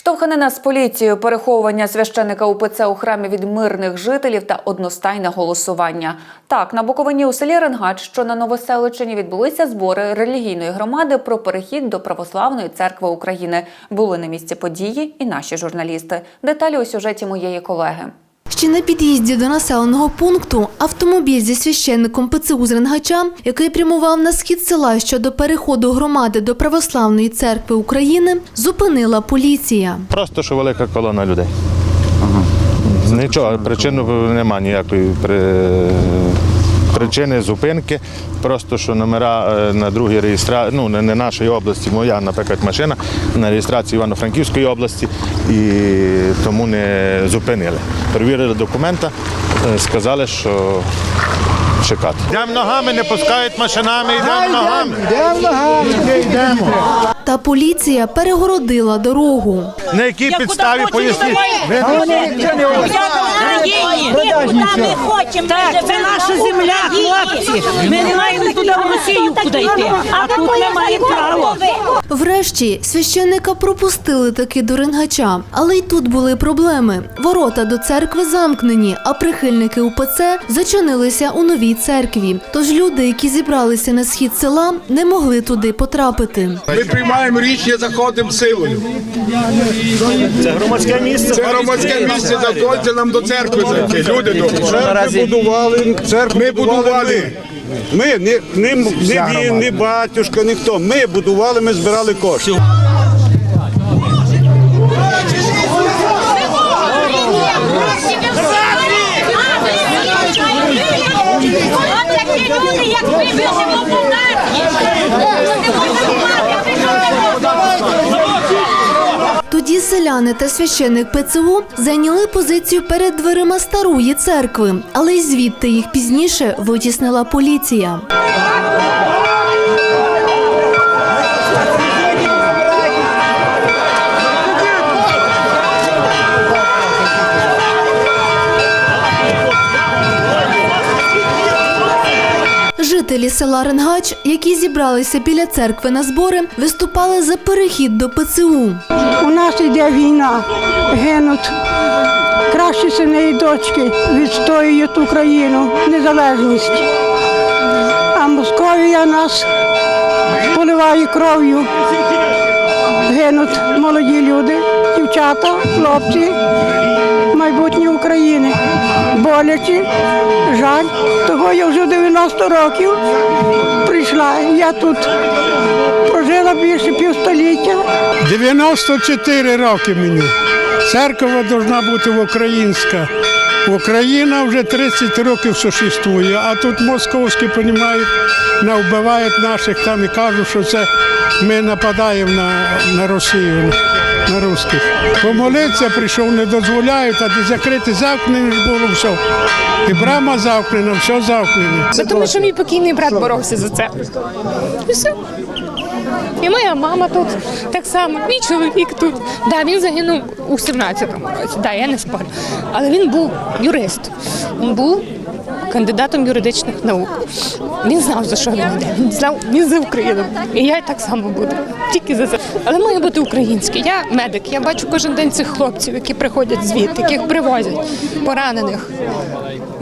Штовханина з поліцією, переховування священика УПЦ у храмі від мирних жителів та одностайне голосування. Так, на Буковині у селі Ренгач, що на Новоселичині, відбулися збори релігійної громади про перехід до Православної церкви України. Були на місці події і наші журналісти. Деталі у сюжеті моєї колеги. Ще на під'їзді до населеного пункту автомобіль зі священником ПЦУ з Ренгача, який прямував на схід села щодо переходу громади до Православної церкви України, зупинила поліція. Просто що велика колона людей. Нічого, причини немає ніякої. Причини зупинки. Просто що номера е, на другій реєстрації, ну не нашої області, моя, наприклад, машина на реєстрації Івано-Франківської області і тому не зупинили. Перевірили документа, е, сказали, що чекати. Йдемо ногами, не пускають машинами, йдемо ногами. Йдемо. Та поліція перегородила дорогу. На якій підставі поясніть? Ми хочемо. Так, це наша земля, хлопці. Ми не маємо туди в Росію куди йти. А тут ми маємо право. Врешті священника пропустили таки до Ренгача, але й тут були проблеми. Ворота до церкви замкнені, а прихильники УПЦ зачинилися у новій церкві. Тож люди, які зібралися на схід села, не могли туди потрапити. Ми приймаємо рішення, заходимо силою. Це громадське місце. Це громадське місце, заходьте нам до церкви зайти. Люди добрі. Церкви будували, церкву Ми будували. Ми, не, не, не він, не батюшка, ніхто. Ми будували, ми збирали кошти. От такі люди, як ви живемо в нації. Не можна Тоді селяни та священник ПЦУ зайняли позицію перед дверима старої церкви, але й звідти їх пізніше витіснила поліція. Жителі села Ренгач, які зібралися біля церкви на збори, виступали за перехід до ПЦУ. У нас йде війна, гинуть. Кращі сини і дочки відстоюють Україну, незалежність. А Московія нас поливає кров'ю. Гинуть молоді люди, дівчата, хлопці, майбутнє України. Боляче, жаль. Того 90 років прийшла. Я тут прожила більше півстоліття. 94 роки мені. Церква повинна бути українська. Україна вже 30 років существує, а тут московські, розуміють, навбивають наших там і кажуть, що це ми нападаємо на, на Росію, на русських. Помолитися прийшов, не дозволяють, а де закрити замкнене було все. І брама замкнена, все замкнене. Це тому, що мій покійний брат боровся за це. І все. І моя мама тут так само, мій чоловік тут. Да, він загинув у 17-му році, да, я не спорю. Але він був юрист. Він був кандидатом юридичних наук. Він знав, за що він йде. Він знав, він за Україну. І я так само буду. Тільки за це. Але має бути українське. Я медик. Я бачу кожен день цих хлопців, які приходять звідти, яких привозять, поранених.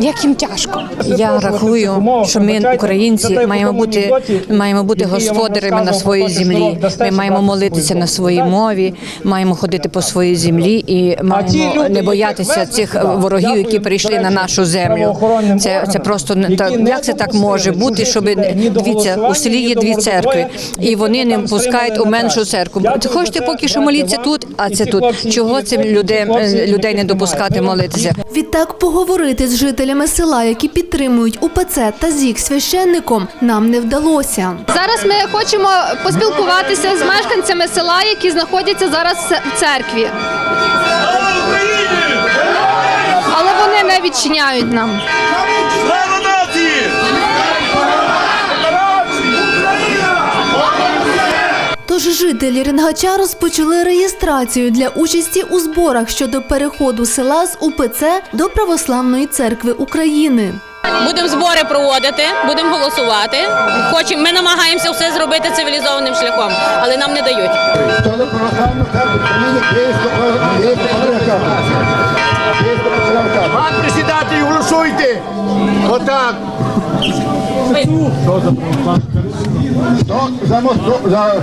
Як їм тяжко. Я рахую, що ми, українці, маємо бути маємо бути господарями на своїй землі. Ми маємо молитися на своїй мові, маємо ходити по своїй землі і маємо не боятися цих ворогів, які прийшли на нашу землю. Це це просто не так. Як це так може бути? Щоб дивіться, у селі є дві церкви, і вони не пускають у меншу церкву. Хочете поки що моліться тут, а це тут. Чого цим людей, людей не допускати молитися? Відтак поговорити з жителями села, які підтримують УПЦ та ЗІК священником, нам не вдалося. Зараз ми хочемо поспілкуватися з мешканцями села, які знаходяться зараз в церкві. Але вони не відчиняють нам. Тож жителі Ренгача розпочали реєстрацію для участі у зборах щодо переходу села з УПЦ до Православної церкви України. Будемо збори проводити, будемо голосувати. Хочемо, ми намагаємося все зробити цивілізованим шляхом, але нам не дають. Пан председатель, голосуйте! Отак! За, Моско... за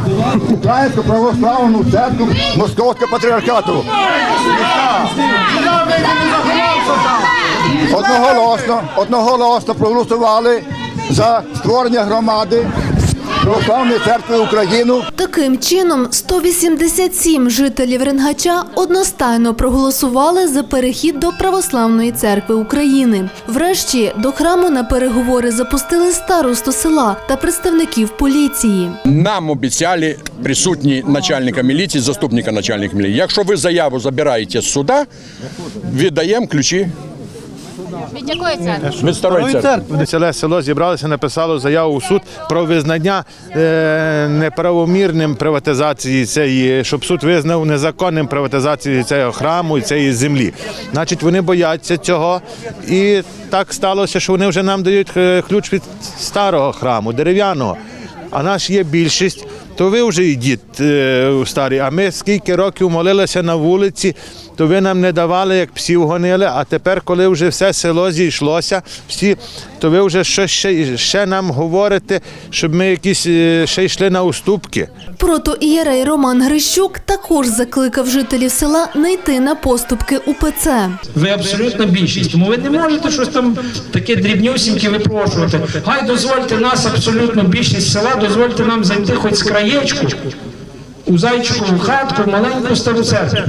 Українську православну церкву Московського патріархату. Одноголосно, одноголосно проголосували за створення громади Православної церкви України. Таким чином, 187 жителів Ренгача одностайно проголосували за перехід до Православної церкви України. Врешті до храму на переговори запустили старосту села та представників поліції. Нам обіцяли присутні начальника міліції, заступника начальника міліції. Якщо ви заяву забираєте з суда, віддаємо ключі Від якої церкви? від старої церкви. Ціле село зібралося, написало заяву у суд про визнання е, неправомірним приватизації цієї, щоб суд визнав незаконним приватизацію цього храму і цієї землі. Значить, вони бояться цього, і так сталося, що вони вже нам дають е, ключ від старого храму, дерев'яного. А наш є більшість, то ви вже йдіть е, старі. А ми скільки років молилися на вулиці, то ви нам не давали, як псів гонили. А тепер, коли вже все село зійшлося, всі, то ви вже щось ще, ще нам говорите, щоб ми якісь е, ще йшли на уступки. Протоієрей Роман Грищук також закликав жителів села не йти на поступки УПЦ. Ви абсолютна більшість, тому ви не можете щось там таке дрібнюсіньке випрошувати. Хай дозвольте нас, абсолютно більшість села, дозвольте нам зайти хоч з краєчку у зайчикову хатку, маленьку стару церкву.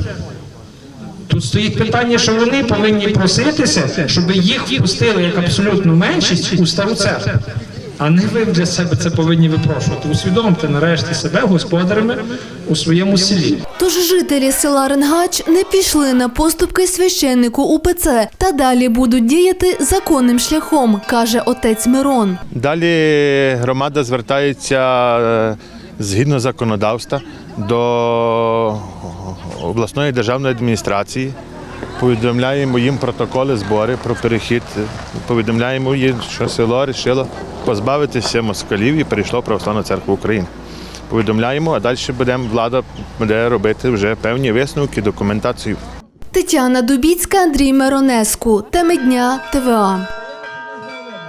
Тут стоїть питання, що вони повинні проситися, щоб їх впустили як абсолютну меншість у стару церкву. А не ви для себе це повинні випрошувати. Усвідомте нарешті себе господарями у своєму селі. Тож жителі села Ренгач не пішли на поступки священнику УПЦ та далі будуть діяти законним шляхом, каже отець Мирон. Далі громада звертається е, згідно законодавства до обласної державної адміністрації. Повідомляємо їм протоколи збори про перехід. Повідомляємо їм, що село вирішило позбавитися москалів і перейшло Православну церкву України. Повідомляємо, а далі будемо влада буде робити вже певні висновки, документацію. Тетяна Дубіцька, Андрій Миронеску. Теми дня ТВА.